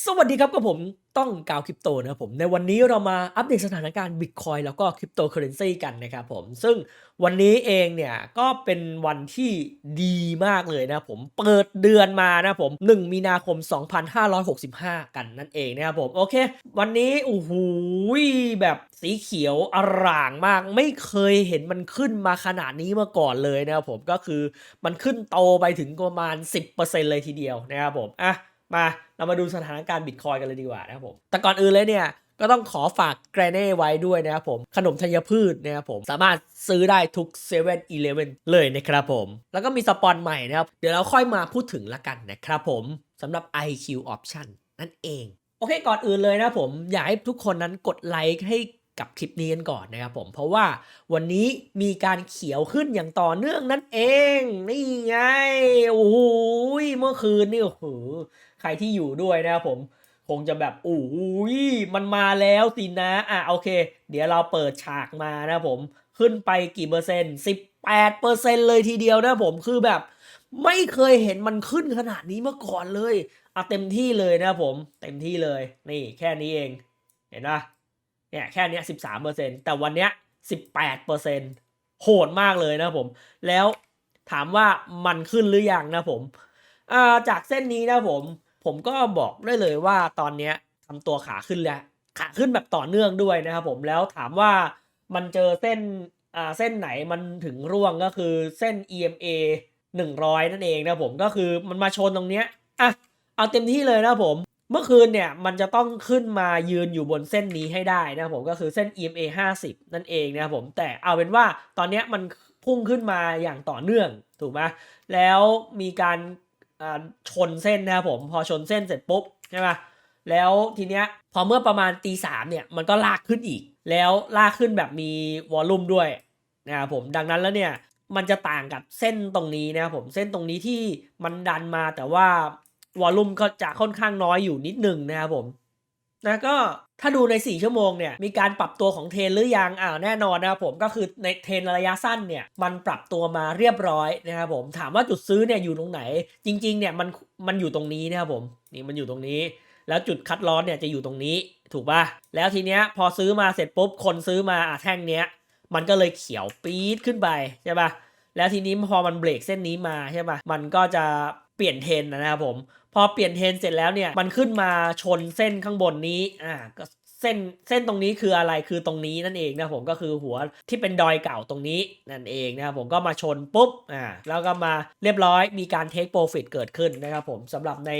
สวัสดีครับกับผมต้องกาวคริปโตนะครับผมในวันนี้เรามาอัปเดตสถานการณ์บิตคอยแล้วก็คริปโตเคอเรนซีกันนะครับผม ซึ่งวันนี้เองเนี่ยก็เป็นวันที่ดีมากเลยนะผมเปิดเดือนมานะผม 1 มีนาคม 2565 กันนั่นเองนะครับผม โอเค วันนี้โอ้โหแบบสีเขียวอร่างมาก ไม่เคยเห็นมันขึ้นมาขนาดนี้มาก่อนเลยนะครับผมก็คือมันขึ้นโตไปถึงประมาณ 10%เลยทีเดียวนะครับผมอะ มาเรามาดูสถานการณ์บิตคอยกันเลยดีกว่านะครับผมแต่ก่อนอื่นเลยเนี่ยก็ต้องขอฝากแกรเน่ไว้ด้วยนะครับผมขนมธัญพืชนะครับผมสามารถซื้อได้ทุก7 e เ e ่ e อเลยนะครับผม แล้วก็มีสปอนใหม่นะครับ เดี๋ยวเราค่อยมาพูดถึงละกันนะครับผมสำหรับ IQ Option นั่นเอง โอเคก่อนอื่นเลยนะผม อยากให้ทุกคนนั้นกดไลค์ให้ กับคลิปนี้กันก่อนนะครับผมเพราะว่าวันนี้มีการเขียวขึ้นอย่างต่อเนื่องนั่นเอง นี่ไงโอ้โหเมื่อคืนนี่โอ้โหใครที่อยู่ด้วยนะครับผมคงจะแบบโอ้ยมันมาแล้วสินะ อะโอเค เดี๋ยวเราเปิดฉากมานะครับผมขึ้นไปกี่เปอร์เซ็นต์18เปอร์เซ็นต์เลยทีเดียวนะผมคือแบบ ไม่เคยเห็นมันขึ้นขนาดนี้มาก่อนเลยเอาเต็มที่เลยนะครับผม เต็มที่เลย นี่แค่นี้เอง เห็นปะ เนี่ยแค่เนี้ยสิบสามเปอร์เซ็นแต่วันเนี้ยสิบแปดเปอร์เซ็นโหดมากเลยนะผม แล้วถามว่ามันขึ้นหรือยังนะผมาจากเส้นนี้นะผม ผมก็บอกได้เลยว่าตอนเนี้ยทำตัวขาขึ้นแล้ว ขาขึ้นแบบต่อเนื่องด้วยนะครับผมแล้วถามว่ามันเจอเส้นเส้นไหนมันถึงร่วงก็คือเส้น EMA 100 นั่นเองนะผมก็คือมันมาชนตรงเนี้ยอะเอาเต็มที่เลยนะผม เมื่อคืนเนี่ยมันจะต้องขึ้นมายืนอยู่บนเส้นนี้ให้ได้นะผมก็คือเส้น EMA 50 นั่นเองนะครับผมแต่เอาเป็นว่าตอนนี้มันพุ่งขึ้นมาอย่างต่อเนื่องถูกไหมแล้วมีการชนเส้นนะครับผมพอชนเส้นเสร็จปุ๊บใช่ไหมแล้วทีเนี้ยพอเมื่อประมาณตีสามเนี่ยมันก็ลากขึ้นอีก แล้วลากขึ้นแบบมีวอลลุ่มด้วยนะครับผมดังนั้นแล้วเนี่ยมันจะต่างกับเส้นตรงนี้นะครับผมเส้นตรงนี้ที่มันดันมาแต่ว่า วอลลุ่มก็จะค่อนข้างน้อยอยู่นิดหนึ่งนะครับผมนะก็ถ้าดูใน 4 ชั่วโมงเนี่ยมีการปรับตัวของเทรนหรือยังอ่าแน่นอนนะครับผมก็คือในเทรนระยะสั้นเนี่ยมันปรับตัวมาเรียบร้อยนะครับผมถามว่าจุดซื้อเนี่ยอยู่ตรงไหน จริง ๆ เนี่ยมันมันอยู่ตรงนี้นะครับผมนี่มันอยู่ตรงนี้ แล้วจุดคัดลอสเนี่ยจะอยู่ตรงนี้ถูกป่ะแล้วทีเนี้ยพอซื้อมาเสร็จปุ๊บคนซื้อมาอะแท่งเนี้ยมันก็เลยเขียวปี๊ดขึ้นไปใช่ป่ะแล้วทีนี้พอมันเบรกเส้นนี้มาใช่ป่ะมันก็จะ เปลี่ยนเทนนะครับผม พอเปลี่ยนเทนเสร็จแล้วเนี่ยมันขึ้นมาชนเส้นข้างบนนี้อ่าก็เส้นเส้นตรงนี้คืออะไรคือตรงนี้นั่นเองนะผมก็คือหัวที่เป็นดอยเก่าตรงนี้นั่นเองนะครับผมก็มาชนปุ๊บอ่าแล้วก็มาเรียบร้อยมีการเทคโปรฟิตเกิดขึ้นนะครับผมสำหรับใน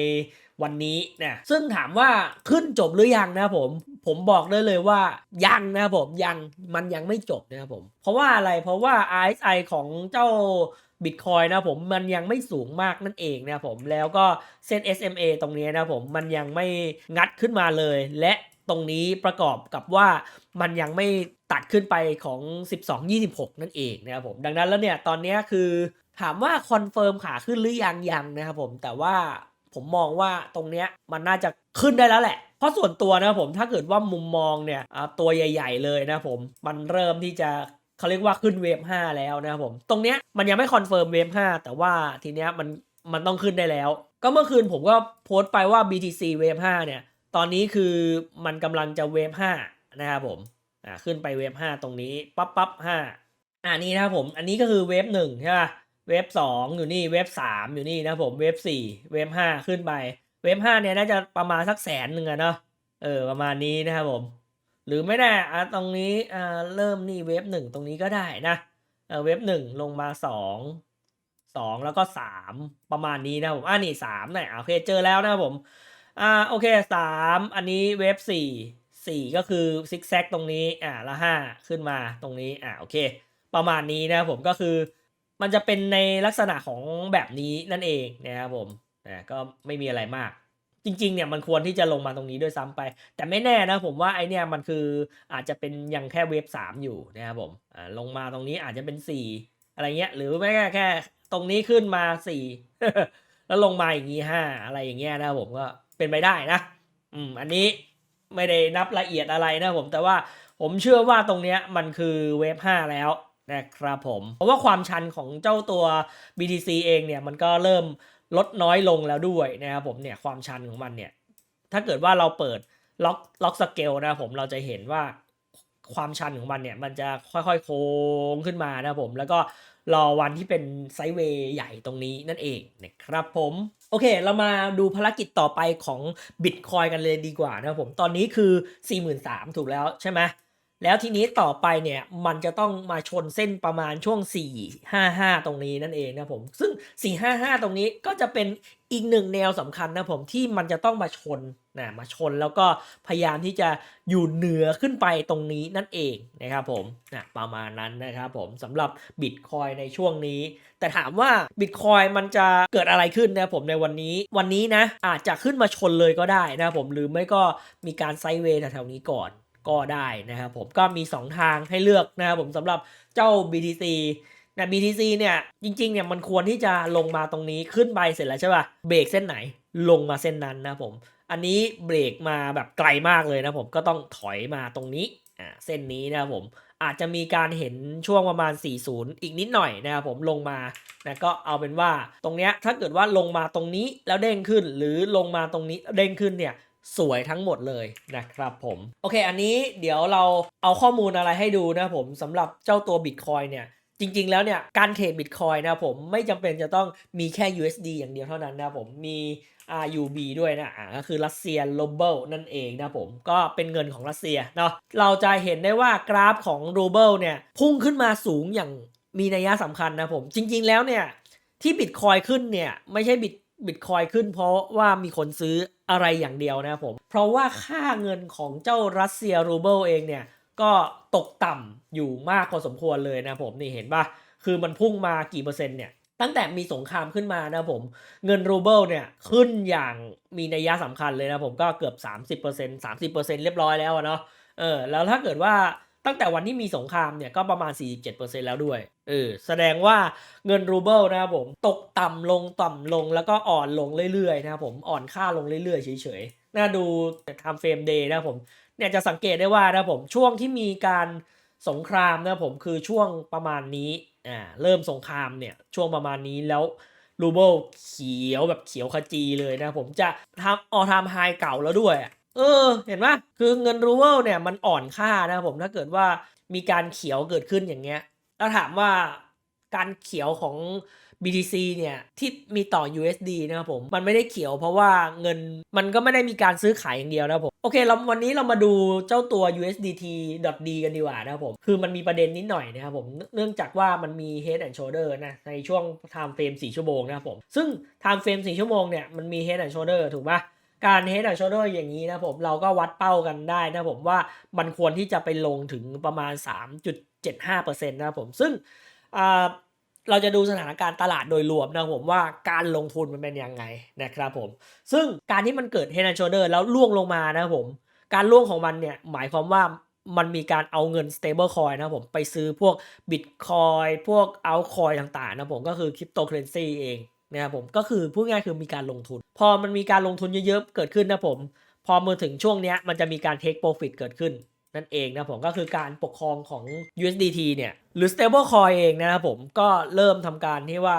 วันนี้เนี่ยซึ่งถามว่าขึ้นจบหรือยังนะครับผมผมบอกได้เลยว่ายังนะครับผมยังมันยังไม่จบนะครับผม เพราะว่าอะไรเพราะว่า RSI ของเจ้า บิตคอยนะผมมันยังไม่สูงมากนั่นเองนะผมแล้วก็เส้น SMA ตรงนี้นะผมมันยังไม่งัดขึ้นมาเลย และตรงนี้ประกอบกับว่ามันยังไม่ตัดขึ้นไปของ 12-26 นั่นเองนะครับผมดังนั้นแล้วเนี่ยตอนนี้คือถามว่าคอนเฟิร์มขาขึ้นหรือยังยังนะครับผมแต่ว่าผมมองว่าตรงเนี้ยมันน่าจะขึ้นได้แล้วแหละ เพราะส่วนตัวนะผมถ้าเกิดว่ามุมมองเนี่ยตัวใหญ่ ๆ เลยนะผมมันเริ่มที่จะ เขาเรียกว่าขึ้นเวฟ5แล้วนะครับผม ตรงเนี้ยมันยังไม่คอนเฟิร์มเวฟ5แต่ว่าทีเนี้ยมันมันต้องขึ้นได้แล้ว ก็เมื่อคืนผมก็โพสต์ไปว่า BTC เวฟ5เนี่ย ตอนนี้คือมันกำลังจะเวฟ5นะครับผม อ่าขึ้นไปเวฟ5ตรงนี้ปั๊บปั๊บ5อ่านี่นะครับผม อันนี้ก็คือเวฟ1ใช่ป่ะ เวฟ2องอยู่นี่ เวฟ3อยู่นี่นะครับผม เวฟ4เวฟ5ขึ้นไป เวฟ5เนี่ยน่าจะประมาณสักแสนหนึ่งอะเนาะ เออประมาณนี้นะครับผม หรือไม่แน่อะตรงนี้อ่าเริ่มนี่เวฟหนึ่งตรงนี้ก็ได้นะเออเวฟหนึ่งลงมาสองสองแล้วก็สามประมาณนี้นะผมอ่านี่สามเนี่ยโอเคเจอแล้วนะผมอ่าโอเคสามอันนี้เวฟสี่สี่ก็คือซิกแซกตรงนี้อ่าแล้วห้าขึ้นมาตรงนี้อ่าโอเค ประมาณนี้นะผมก็คือมันจะเป็นในลักษณะของแบบนี้นั่นเองนะครับผมอ่าก็ไม่มีอะไรมาก จริงๆเนี่ยมันควรที่จะลงมาตรงนี้ด้วยซ้ำไป แต่ไม่แน่นะผมว่าไอเนี่ยมันคืออาจจะเป็นยังแค่เวฟสามอยู่นะครับผมอ่าลงมาตรงนี้อาจจะเป็นสี่อะไรเงี้ยหรือไม่แค่แค่ตรงนี้ขึ้นมาสี่แล้วลงมาอย่างนี้ห้าอะไรอย่างเงี้ยนะผมก็เป็นไปได้นะอืมอันนี้ไม่ได้นับละเอียดอะไรนะผมแต่ว่าผมเชื่อว่าตรงเนี้ยมันคือเวฟห้าแล้วนะครับผม เพราะว่าความชันของเจ้าตัว BTC เองเนี่ยมันก็เริ่ม ลดน้อยลงแล้วด้วยนะครับผมเนี่ยความชันของมันเนี่ยถ้าเกิดว่าเราเปิดล็อกล็อกสเกลนะครับผมเราจะเห็นว่าความชันของมันเนี่ยมันจะค่อยๆโค้งขึ้นมานะครับผมแล้วก็รอวันที่เป็นไซเวย์ใหญ่ตรงนี้นั่นเองนะครับผมโอเค เรามาดูภารกิจต่อไปของ Bitcoin กันเลยดีกว่านะครับผม ตอนนี้คือ 43,000 ถูกแล้วใช่ไหม แล้วทีนี้ต่อไปเนี่ยมันจะต้องมาชนเส้นประมาณช่วง 455 ตรงนี้นั่นเองนะผม ซึ่ง 455 ตรงนี้ก็จะเป็นอีกหนึ่งแนวสำคัญนะผมที่มันจะต้องมาชนนะมาชนแล้วก็พยายามที่จะอยู่เหนือขึ้นไปตรงนี้นั่นเองนะครับผมนะประมาณนั้นนะครับผมสำหรับ Bitcoin ในช่วงนี้ แต่ถามว่า Bitcoin มันจะเกิดอะไรขึ้นนะผมในวันนี้วันนี้นะอาจจะขึ้นมาชนเลยก็ได้นะผมหรือไม่ก็มีการไซด์เวย์แถวๆนี้ก่อน ก็ได้นะครับผมก็มี 2 ทางให้เลือกนะครับผมสำหรับเจ้า BTC นะ BTC เนี่ยจริงๆเนี่ยมันควรที่จะลงมาตรงนี้ขึ้นไปเสร็จแล้วใช่ป่ะเบรกเส้นไหนลงมาเส้นนั้นนะผม อันนี้เบรกมาแบบไกลมากเลยนะผมก็ต้องถอยมาตรงนี้อ่าเส้นนี้นะครับผมอาจจะมีการเห็นช่วงประมาณ 40 อีกนิดหน่อยนะครับผมลงมานะก็เอาเป็นว่าตรงเนี้ยถ้าเกิดว่าลงมาตรงนี้แล้วเด้งขึ้น หรือลงมาตรงนี้เด้งขึ้นเนี่ย สวยทั้งหมดเลยนะครับผม โอเค อันนี้เดี๋ยวเราเอาข้อมูลอะไรให้ดูนะผมสำหรับเจ้าตัว Bitcoin เนี่ยจริง ๆ แล้วเนี่ยการเทรด Bitcoin นะผมไม่จำเป็นจะต้องมีแค่ USD อย่างเดียวเท่านั้นนะผมมี RUB ด้วยนะอ่าก็คือรัสเซีย Ruble นั่นเองนะผมก็เป็นเงินของรัสเซียเนาะเราจะเห็นได้ว่ากราฟของ Ruble เนี่ยพุ่งขึ้นมาสูงอย่างมีนัยสำคัญนะผม จริง ๆ แล้วเนี่ยที่บิตคอยขึ้นเนี่ยไม่ใช่บิต บิตคอยขึ้นเพราะว่ามีคนซื้ออะไรอย่างเดียวนะครับผม เพราะว่าค่าเงินของเจ้ารัสเซียรูเบิลเองเนี่ย ก็ตกต่ำอยู่มากพอสมควรเลยนะผมนี่เห็นปะคือมันพุ่งมากี่เปอร์เซ็นต์เนี่ย ตั้งแต่มีสงครามขึ้นมานะผม เงินรูเบิลเนี่ยขึ้นอย่างมีนัยยะสำคัญเลยนะผมก็เกือบ 30% 30%เรียบร้อยแล้วเนาะเออแล้วถ้าเกิดว่า ตั้งแต่วันที่มีสงครามเนี่ยก็ประมาณ 47%แล้วด้วย เออ แสดงว่าเงินรูเบิลนะครับผม ตกต่ำลงต่ำลงแล้วก็อ่อนลงเรื่อยๆนะครับผม อ่อนค่าลงเรื่อยๆ เฉยๆ น่าดูทำเฟรมเดย์นะผม เนี่ยจะสังเกตได้ว่านะผม ช่วงที่มีการสงครามนะผมคือช่วงประมาณนี้ อ่า เริ่มสงครามเนี่ยช่วงประมาณนี้แล้วรูเบิลเขียวแบบเขียวขจีเลยนะผมจะทำออทามไฮเก่าแล้วด้วย เออ เห็นไหมคือเงินรูเบิลเนี่ยมันอ่อนค่านะครับผมถ้าเกิดว่ามีการเขียวเกิดขึ้นอย่างเงี้ยแล้วถามว่าการเขียวของ BTC เนี่ยที่มีต่อ USD นะครับผมมันไม่ได้เขียวเพราะว่าเงินมันก็ไม่ได้มีการซื้อขายอย่างเดียวนะครับผมโอเคเราวันนี้เรามาดูเจ้าตัว USDT.D กันดีกว่านะครับผมคือมันมีประเด็นนิดหน่อยนะครับผมเนื่องจากว่ามันมี Head and Shoulder นะในช่วง time frame 4 ชั่วโมงนะครับผมซึ่ง time frame 4 ชั่วโมงเนี่ยมันมี Head and Shoulder ถูกปะ การ head and shoulder อย่างนี้นะผมเราก็วัดเป้ากันได้นะผมว่ามันควรที่จะไปลงถึงประมาณ 3.75%นะครับผมซึ่งเราจะดูสถานการณ์ตลาดโดยรวมนะผมว่าการลงทุนมันเป็นยังไงนะครับผม ซึ่งการที่มันเกิด head and shoulder แล้วล่วงลงมานะผม การล่วงของมันเนี่ยหมายความว่ามันมีการเอาเงิน stable coin นะผมไปซื้อพวก bitcoin พวก altcoin ต่างๆนะผมก็คือ cryptocurrency เอง นะครับผมก็คือพูดง่ายคือมีการลงทุน พอมันมีการลงทุนเยอะๆเกิดขึ้นนะผม พอมาถึงช่วงเนี้ยมันจะมีการ take profit เกิดขึ้นนั่นเองนะผมก็คือการปกครองของ USDT เนี่ยหรือ stable coin เองนะครับผมก็เริ่มทำการที่ว่า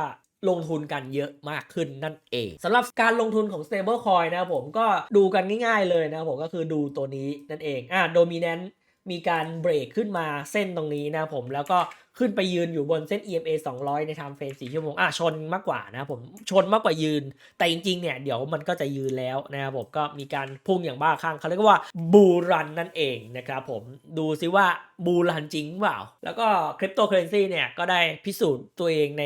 ลงทุนกันเยอะมากขึ้นนั่นเองสำหรับการลงทุนของ stable coin นะครับผมก็ดูกันง่ายๆเลยนะครับผมก็คือดูตัวนี้นั่นเองอ่า dominant มีการเบรกขึ้นมาเส้นตรงนี้นะครับผมแล้วก็ ขึ้นไปยืนอยู่บนเส้น EMA 200 ใน time frame 4ชั่วโมงอะชนมากกว่านะครับผมชนมากกว่ายืน แต่จริงๆเนี่ยเดี๋ยวมันก็จะยืนแล้วนะครับผมก็มีการพุ่งอย่างบ้าคลั่งเขาเรียกว่าบูรันนั่นเองนะครับผมดูซิว่าบูรันจริงเปล่า แล้วก็คริปโตเคอเรนซีเนี่ยก็ได้พิสูจน์ตัวเองใน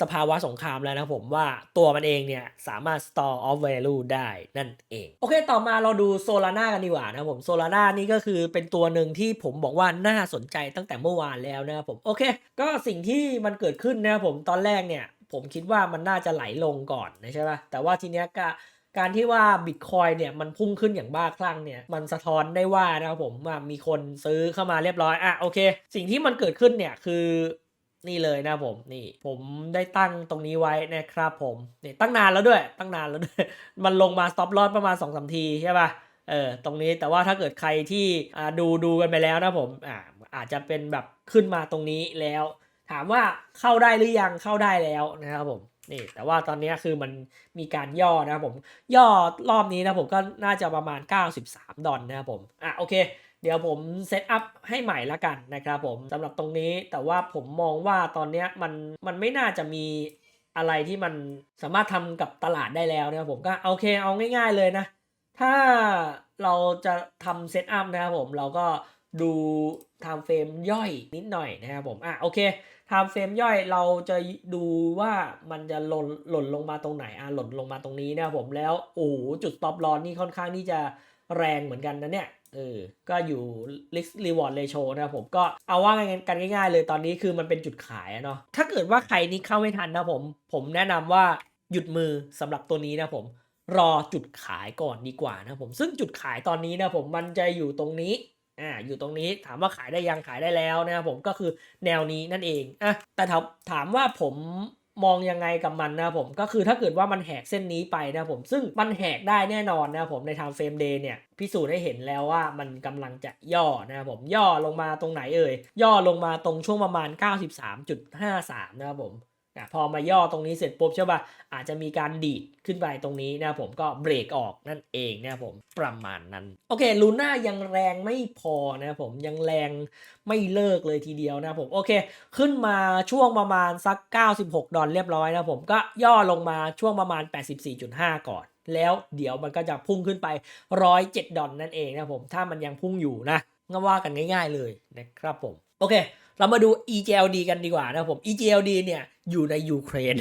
สภาวะสงครามแล้วนะผมว่าตัวมันเองเนี่ย สามารถ store of value ได้นั่นเอง โอเคต่อมาเราดูโซลาร่ากันดีกว่านะผมโซลาร่านี่ก็คือเป็นตัวหนึ่งที่ผมบอกว่าน่าสนใจตั้งแต่เมื่อวานแล้วนะครับผม โอเค ก็สิ่งที่มันเกิดขึ้นนะครับผมตอนแรกเนี่ย ผมคิดว่ามันน่าจะไหลลงก่อนนะใช่ปะแต่ว่าทีเนี้ยก็การที่ว่าบิตคอยเนี่ยมันพุ่งขึ้นอย่างบ้าคลั่งเนี่ยมันสะท้อนได้ว่านะครับผมว่ามีคนซื้อเข้ามาเรียบร้อยอะโอเค สิ่งที่มันเกิดขึ้นเนี่ยคือ นี่เลยนะผมนี่ผมได้ตั้งตรงนี้ไว้นะครับผมนี่ตั้งนานแล้วด้วย ตั้งนานแล้วด้วย มันลงมา stop loss ประมาณ2อสทีใช่ป่ะเออตรงนี้แต่ว่าถ้าเกิดใครที่ดูดูกันไปแล้วนะผมอ่าอาจจะเป็นแบบขึ้นมาตรงนี้แล้ว ถามว่าเข้าได้หรือยังเข้าได้แล้วนะครับผมนี่แต่ว่าตอนนี้คือมันมีการย่อนะครับผมย่อรอบนี้นะผมก็น่าจะประมาณ 93 ดอลนะครับผมอะโอเค เดี๋ยวผมเซตอัพให้ใหม่ละกันนะครับผมสำหรับตรงนี้แต่ว่าผมมองว่าตอนนี้มันมันไม่น่าจะมีอะไรที่มันสามารถทำกับตลาดได้แล้วนะครับผมก็โอเคเอาง่าย ๆเลยนะ ถ้าเราจะทำเซตอัพนะครับผมเราก็ดูไทม์เฟรมย่อยนิดหน่อยนะครับผมอะโอเคไทม์เฟรมย่อยเราจะดูว่ามันจะหล่นหล่นลงมาตรงไหนอะหล่นลงมาตรงนี้นะครับผมแล้วโอ้โหจุด stop loss นี่ค่อนข้างที่จะแรงเหมือนกันนะเนี่ย เออ ก็อยู่ risk reward ratio นะครับผมก็เอาว่ากันง่ายๆเลยตอนนี้คือมันเป็นจุดขายอะเนาะถ้าเกิดว่าใครนี่เข้าไม่ทันนะผม ผมแนะนำว่าหยุดมือสำหรับตัวนี้นะผม รอจุดขายก่อนดีกว่านะผม ซึ่งจุดขายตอนนี้นะผมมันจะอยู่ตรงนี้อ่าอยู่ตรงนี้ถามว่าขายได้ยังขายได้แล้วนะครับผมก็คือแนวนี้นั่นเองอะแต่ถามถามว่าผม มองยังไงกับมันนะผมก็คือถ้าเกิดว่ามันแหกเส้นนี้ไปนะผมซึ่งมันแหกได้แน่นอนนะผมในทางเฟรมเดย์เนี่ยพิสูจน์ให้เห็นแล้วว่ามันกำลังจะย่อนะครับผมย่อลงมาตรงไหนเอ่ยย่อลงมาตรงช่วงประมาณ 93.53 นะครับผม อะพอมาย่อตรงนี้เสร็จปุ๊บใช่ป่ะอาจจะมีการดีดขึ้นไปตรงนี้นะผมก็เบรกออกนั่นเองนะผมประมาณนั้น โอเคลูน่ายังแรงไม่พอนะผมยังแรงไม่เลิกเลยทีเดียวนะผมโอเค ขึ้นมาช่วงประมาณสัก 96 ดอลเรียบร้อยนะผมก็ย่อลงมาช่วงประมาณ 84.5 ก่อน แล้วเดี๋ยวมันก็จะพุ่งขึ้นไป 107 ดอลนั่นเองนะผมถ้ามันยังพุ่งอยู่นะก็ว่ากันง่าย ๆเลยนะครับผมโอเค เรามาดู EGLD กันดีกว่านะครับผม EGLD เนี่ยอยู่ในยูเครน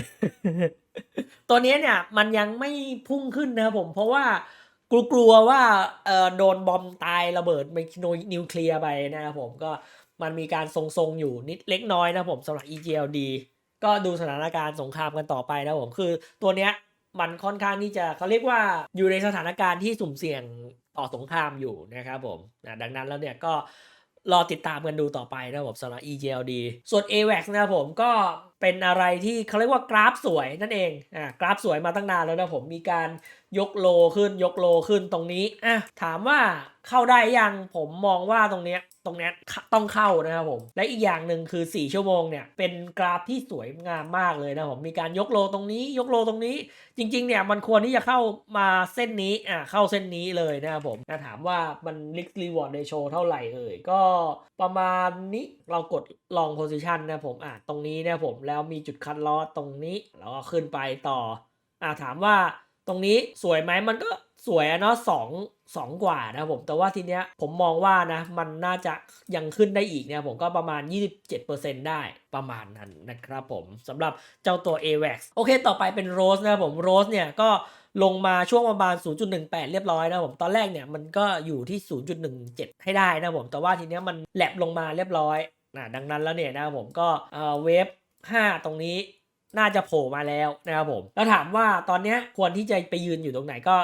ตัวนี้เนี่ยมันยังไม่พุ่งขึ้นนะครับผมเพราะว่ากลัวๆว่าโดนบอมตายระเบิดไมโนนิวเคลียร์ไปนะครับผมก็มันมีการทรงๆอยู่นิดเล็กน้อยนะครับผมสำหรับ EGLD ก็ดูสถานการณ์สงครามกันต่อไปนะครับผมคือตัวเนี้ยมันค่อนข้างที่จะเขาเรียกว่าอยู่ในสถานการณ์ที่สุ่มเสี่ยงต่อสงครามอยู่นะครับผมดังนั้นแล้วเนี่ยก็ รอติดตามกันดูต่อไปนะครับผมสำหรับ EGLD ส่วน AVAX นะครับผมก็ เป็นอะไรที่เขาเรียกว่ากราฟสวยนั่นเองอ่ากราฟสวยมาตั้งนานแล้วนะผมมีการยกโลขึ้นยกโลขึ้นตรงนี้อะถามว่าเข้าได้ยังผมมองว่าตรงเนี้ยตรงเนี้ยต้องเข้านะครับผม และอีกอย่างหนึ่งคือ 4 ชั่วโมงเนี่ย เป็นกราฟที่สวยงามมากเลยนะผม มีการยกโลตรงนี้ ยกโลตรงนี้ จริง ๆ เนี่ยมันควรที่จะเข้ามาเส้นนี้อะเข้าเส้นนี้เลยนะครับผมถาถามว่ามัน risk reward ratio เท่าไหร่เอ่ย ก็ประมาณนี้เรากด long position นะผมอะตรงนี้นะผมแล้วมีจุดคัดลอตรงนี้แล้วก็ขึ้นไปต่ออะถามว่าตรงนี้สวยไหมมันก็สวยอะเนาะสองสองกว่านะผมแต่ว่าทีเนี้ยผมมองว่านะมันน่าจะยังขึ้นได้อีกเนี่ยผมก็ประมาณ 27%ได้ประมาณนั้นนะครับผมสำหรับเจ้าตัว AVAX โอเคต่อไปเป็น Rose นะครับผม Rose เนี่ยก็ลงมาช่วงประมาณ 0.18 เรียบร้อยนะผม ตอนแรกเนี่ยมันก็อยู่ที่ 0.17 ให้ได้นะผม แต่ว่าทีเนี้ยมันแลบลงมาเรียบร้อยนะดังนั้นแล้วเนี่ยนะผมก็เออเวฟ 5 ตรงนี้น่าจะโผล่มาแล้วนะครับผม แล้วถามว่าตอนนี้ควรที่จะไปยืนอยู่ตรงไหนก็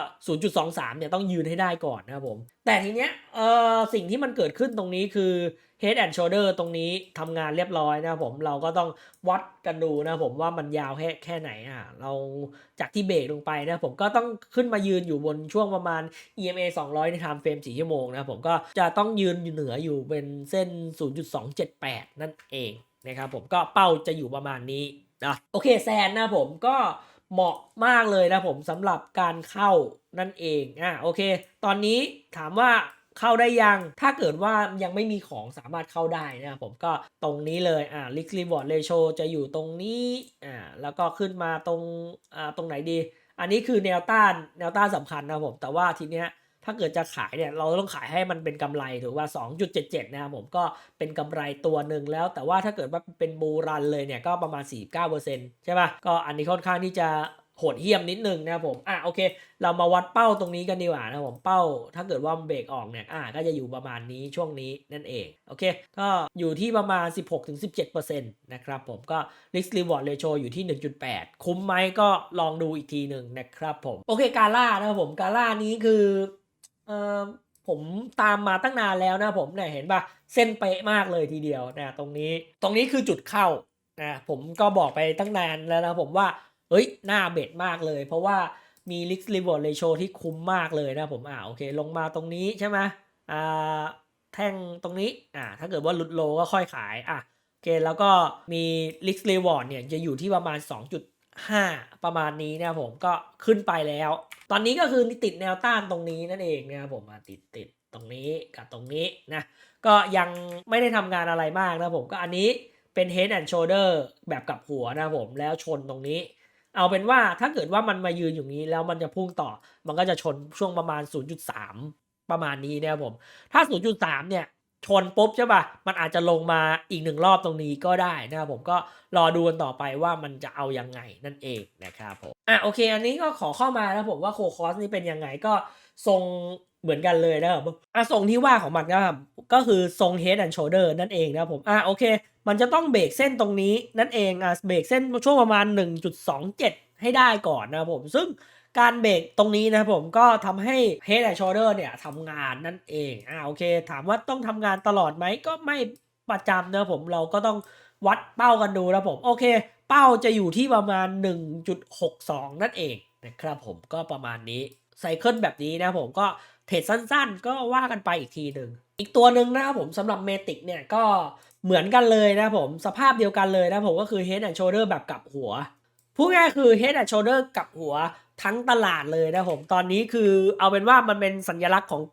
0.23 เนี่ยต้องยืนให้ได้ก่อนนะครับผม แต่ทีเนี้ยเอ่อสิ่งที่มันเกิดขึ้นตรงนี้คือ head and shoulder ตรงนี้ทำงานเรียบร้อยนะครับผม เราก็ต้องวัดกันดูนะครับผมว่ามันยาวแค่แค่ไหนอะ เราจากที่เบรกลงไปนะผมก็ต้องขึ้นมายืนอยู่บนช่วงประมาณ EMA 200 ใน time frame 4ชั่วโมงนะครับผมก็จะต้องยืนอยู่เหนืออยู่เป็นเส้น 0.278 นั่นเอง นะครับผมก็เป้าจะอยู่ประมาณนี้นะโอเคแซนนะผมก็เหมาะมากเลยนะผมสำหรับการเข้านั่นเองอะโอเค ตอนนี้ถามว่าเข้าได้ยังถ้าเกิดว่ายังไม่มีของสามารถเข้าได้นะครับผมก็ตรงนี้เลยอ่า risk reward ratio จะอยู่ตรงนี้อ่าแล้วก็ขึ้นมาตรงอ่าตรงไหนดี อันนี้คือแนวต้านแนวต้านสำคัญนะผมแต่ว่าทีเนี้ย ถ้าเกิดจะขายเนี่ยเราต้องขายให้มันเป็นกำไรถือว่า 2.77 นะครับผมก็เป็นกำไรตัวหนึ่งแล้ว แต่ว่าถ้าเกิดว่าเป็นบูรันเลยเนี่ยก็ประมาณ 49%ใช่ป่ะก็อันนี้ค่อนข้างที่จะโหดเหี้ยมนิดนึงนะครับผม อะโอเค เรามาวัดเป้าตรงนี้กันดีกว่านะครับผมเป้า ถ้าเกิดว่าเบรกออกเนี่ย อะก็จะอยู่ประมาณนี้ช่วงนี้นั่นเอง โอเค ก็อยู่ที่ประมาณ 16-17%นะครับผม ก็ risk reward ratio อยู่ที่ 1.8 คุ้มไหมก็ลองดูอีกทีหนึ่งนะครับผม โอเค กาล่านะครับผม กาล่านี้คือ เออผมตามมาตั้งนานแล้วนะผมเนี่ยเห็นปะเส้นเป๊ะมากเลยทีเดียวนะตรงนี้ตรงนี้คือจุดเข้านะผมก็บอกไปตั้งนานแล้วนะผมว่าเฮ้ยหน้าเบ็ดมากเลย เพราะว่ามี risk reward ratio ที่คุ้มมากเลยนะผมอ่าโอเค ลงมาตรงนี้ใช่ไหมอ่าแท่งตรงนี้อ่าถ้าเกิดว่าหลุดโลก็ค่อยขายอะโอเคแล้วก็มี risk reward เนี่ยจะอยู่ที่ประมาณ 5 ประมาณนี้นะครับผมก็ขึ้นไปแล้ว ตอนนี้ก็คือติดแนวต้านตรงนี้นั่นเองนะครับผมติดติดตรงนี้กับตรงนี้นะก็ยังไม่ได้ทำงานอะไรมากนะผมก็อันนี้เป็น head and shoulder แบบกับหัวนะผมแล้วชนตรงนี้ เอาเป็นว่าถ้าเกิดว่ามันมายืนอยู่นี้แล้วมันจะพุ่งต่อ มันก็จะชนช่วงประมาณ 0.3 ประมาณนี้นะครับผมถ้า 0.3 เนี่ย ชนปุ๊บใช่ป่ะ มันอาจจะลงมาอีกหนึ่งรอบตรงนี้ก็ได้นะครับผมก็รอดูกันต่อไปว่ามันจะเอายังไงนั่นเองนะครับผม อะโอเค อันนี้ก็ขอเข้ามาแล้วผมว่าโคคอสนี่เป็นยังไงก็ทรงเหมือนกันเลยนะครับอะทรงที่ว่าของมันก็ก็คือทรง head and shoulder นั่นเองนะครับผมอะโอเค มันจะต้องเบรกเส้นตรงนี้นั่นเองอะเบรกเส้นช่วงประมาณ 1.27 ให้ได้ก่อนนะครับผมซึ่ง การเบรกตรงนี้นะครับผมก็ทำให้ head and shoulder เนี่ยทำงานนั่นเองอ่าโอเค ถามว่าต้องทำงานตลอดไหมก็ไม่ประจำนะผมเราก็ต้องวัดเป้ากันดูนะผมโอเค เป้าจะอยู่ที่ประมาณ 1.62 นั่นเองนะครับผมก็ประมาณนี้ไซเคิลแบบนี้นะผมก็เทรดสั้นๆ ก็ว่ากันไปอีกทีหนึ่งอีกตัวหนึ่งนะครับผมสำหรับเมติกเนี่ยก็เหมือนกันเลยนะผมสภาพเดียวกันเลยนะผมก็คือ Head and Shoulder แบบกลับหัวพูดง่ายคือ Head and Shoulder กลับหัว ทั้งตลาดเลยนะผมตอนนี้คือเอาเป็นว่ามันเป็นสัญลักษณ์ของ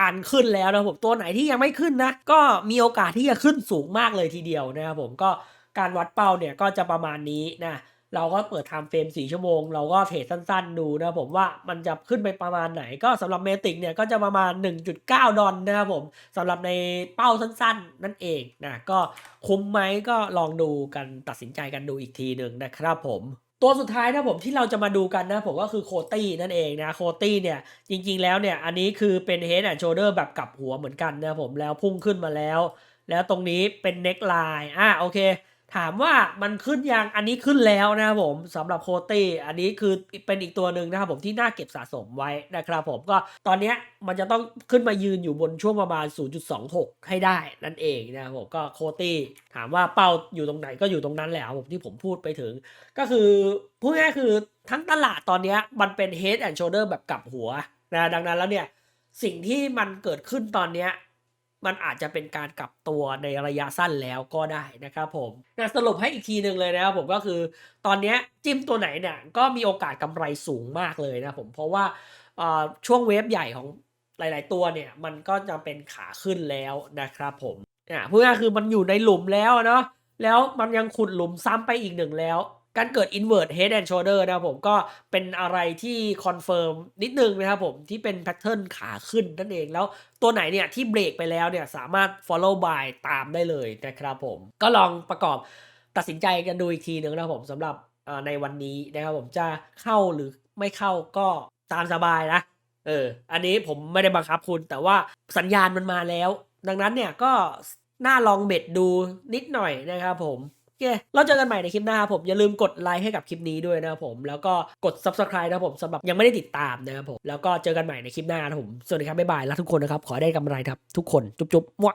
การขึ้นแล้วนะผมตัวไหนที่ยังไม่ขึ้นนะ ก็มีโอกาสที่จะขึ้นสูงมากเลยทีเดียวนะครับผมก็การวัดเป้าเนี่ยก็จะประมาณนี้นะเราก็เปิดไทม์เฟรม4ชั่วโมง เราก็เทรดสั้นๆ ดูนะผมว่ามันจะขึ้นไปประมาณไหน ก็สำหรับเมติกเนี่ยก็จะประมาณ 1.9 ดอลนะครับผมสำหรับในเป้าสั้นๆ นั่นเองนะก็คุ้มไหมก็ลองดูกันตัดสินใจกันดูอีกทีหนึ่งนะครับผม ตัวสุดท้ายนะผมที่เราจะมาดูกันนะผมก็คือโคตี้นั่นเองนะโคตี้เนี่ยจริงๆแล้วเนี่ยอันนี้คือเป็นเฮดแอนด์โชเดอร์แบบกลับหัวเหมือนกันนะผมแล้วพุ่งขึ้นมาแล้ว แล้วตรงนี้เป็นเน็กไลน์อะโอเค ถามว่ามันขึ้นยังอันนี้ขึ้นแล้วนะครับผมสำหรับโคตี้อันนี้คือเป็นอีกตัวหนึ่งนะครับผมที่น่าเก็บสะสมไว้นะครับผมก็ตอนนี้มันจะต้องขึ้นมายืนอยู่บนช่วงประมาณ 0.26 ให้ได้นั่นเองนะครับผมก็โคตี้ถามว่าเป้าอยู่ตรงไหนก็อยู่ตรงนั้นแหละผมที่ผมพูดไปถึง ก็คือพูดง่ายคือทั้งตลาดตอนนี้มันเป็น head and shoulder แบบกลับหัวนะดังนั้นแล้วเนี่ยสิ่งที่มันเกิดขึ้นตอนนี้ มันอาจจะเป็นการกลับตัวในระยะสั้นแล้วก็ได้นะครับผมนะสรุปให้อีกทีหนึ่งเลยนะครับผมก็คือตอนนี้จิ้มตัวไหนเนี่ยก็มีโอกาสกำไรสูงมากเลยนะผมเพราะว่าช่วงเวฟใหญ่ของหลาย ๆ ตัวเนี่ยมันก็จะเป็นขาขึ้นแล้วนะครับผมอะพูดง่ายคือมันอยู่ในหลุมแล้วเนาะแล้วมันยังขุดหลุมซ้ำไปอีกหนึ่งแล้ว การเกิด invert head and shoulder นะครับผมก็เป็นอะไรที่คอนเฟิร์มนิดนึงนะครับผมที่เป็นแพทเทิร์นขาขึ้นนั่นเองแล้วตัวไหนเนี่ยที่เบรกไปแล้วเนี่ยสามารถ follow by ตามได้เลยนะครับผมก็ลองประกอบตัดสินใจกันดูอีกทีหนึ่งนะครับผมสำหรับในวันนี้นะครับผมจะเข้าหรือไม่เข้าก็ตามสบายนะเอออันนี้ผมไม่ได้บังคับคุณ แต่ว่าสัญญาณมันมาแล้ว ดังนั้นเนี่ยก็น่าลองเบ็ดดูนิดหน่อยนะครับผม เคเราเจอกันใหม่ในคลิปหน้าครับผมอย่าลืมกดไลค์ให้กับคลิปนี้ด้วยนะครับผมแล้วก็กด subscribe นะครับผมสำหรับยังไม่ได้ติดตามนะครับผมแล้วก็เจอกันใหม่ในคลิปหน้านะครับผมสวัสดีครับบ๊ายบายรักทุกคนนะครับขอได้กำไรครับทุกคนจุ๊บๆมั่ว